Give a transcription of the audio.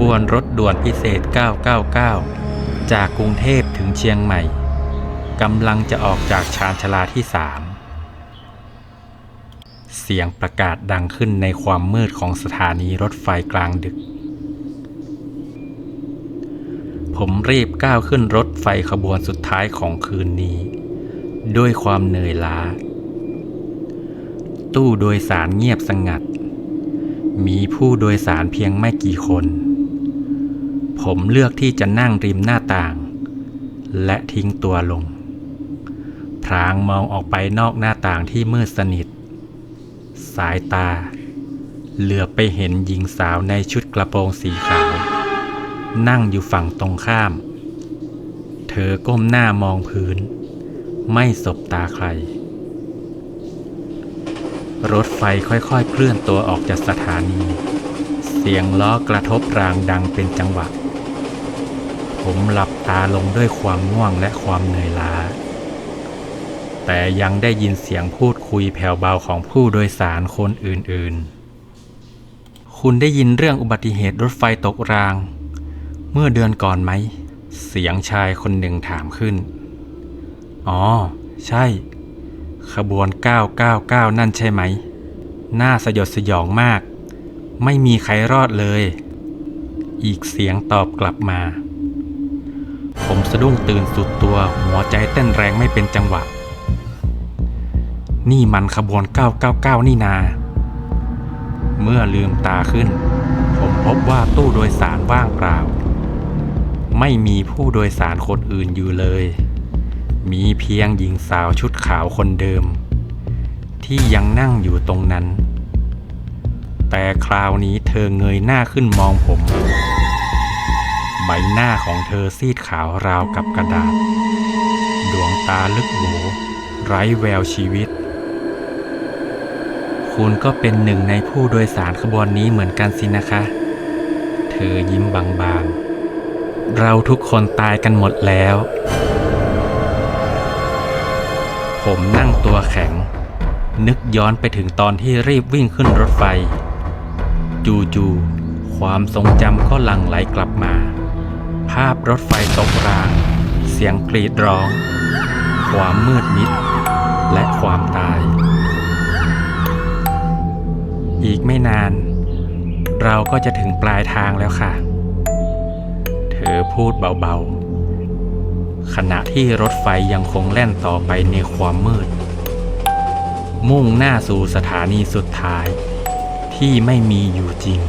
บวนรถด่วนพิเศษ 999 จากกรุงเทพถึงเชียงใหม่กำลังจะออกจากชานชาลาที่สามเสียงประกาศดังขึ้นในความมืดของสถานีรถไฟกลางดึก ผมรีบก้าวขึ้นรถไฟขบวนสุดท้ายของคืนนี้ ด้วยความเหนื่อยล้า ตู้โดยสารเงียบสงัด มีผู้โดยสารเพียงไม่กี่คน ผมเลือกที่จะนั่งริมหน้าต่าง และทิ้งตัวลง พรางมองออกไปนอกหน้าต่างที่มืดสนิท สายตา เหลือไปเห็นหญิงสาวในชุดกระโปรงสีขาว นั่งอยู่ฝั่งตรงข้าม เธอก้มหน้ามองพื้น ไม่สบตาใคร รถไฟค่อยๆเคลื่อนตัวออกจากสถานีเสียงล้อกระทบรางดังเป็นจังหวะ ผมหลับตาลงด้วยความง่วงและความเหนื่อยล้า แต่ยังได้ยินเสียงพูดคุยแผ่วเบาของผู้โดยสารคนอื่นๆ คุณได้ยินเรื่องอุบัติเหตุรถไฟตกราง เมื่อเดือนก่อนไหม เสียงชายคนหนึ่งถามขึ้น อ๋อ ใช่ ขบวน 999 นั่นใช่ไหม น่าสยดสยองมาก ไม่มีใครรอดเลย อีกเสียงตอบกลับมา ผมสะดุ้งตื่นสุดตัวหัวใจเต้นแรงไม่เป็นจังหวะ นี่มันขบวน 999 นี่นา เมื่อลืมตาขึ้น ผมพบว่าตู้โดยสารว่างเปล่า ไม่มีผู้โดยสารคนอื่นอยู่เลย มีเพียงหญิงสาวชุดขาวคนเดิม ที่ยังนั่งอยู่ตรงนั้น แต่คราวนี้เธอเงยหน้าขึ้นมองผม บหน้าของเธอซีดขาวราวกับกระดาษ ดวงตาลึกโหลไร้แววชีวิต คุณก็เป็นหนึ่งในผู้โดยสารขบวนนี้เหมือนกันสินะคะ เธอยิ้มบางๆ เราทุกคนตายกันหมดแล้ว ผมนั่งตัวแข็ง นึกย้อนไปถึงตอนที่รีบวิ่งขึ้นรถไฟ จู่ๆความทรงจำก็หลั่งไหลกลับมา ภาพรถไฟตกราง เสียงกรีดร้อง ความมืดมิด และความตาย อีกไม่นาน เราก็จะถึงปลายทางแล้วค่ะ เธอพูดเบาๆ ขณะที่รถไฟยังคงแล่นต่อไปในความมืด มุ่งหน้าสู่สถานีสุดท้าย ที่ไม่มีอยู่จริง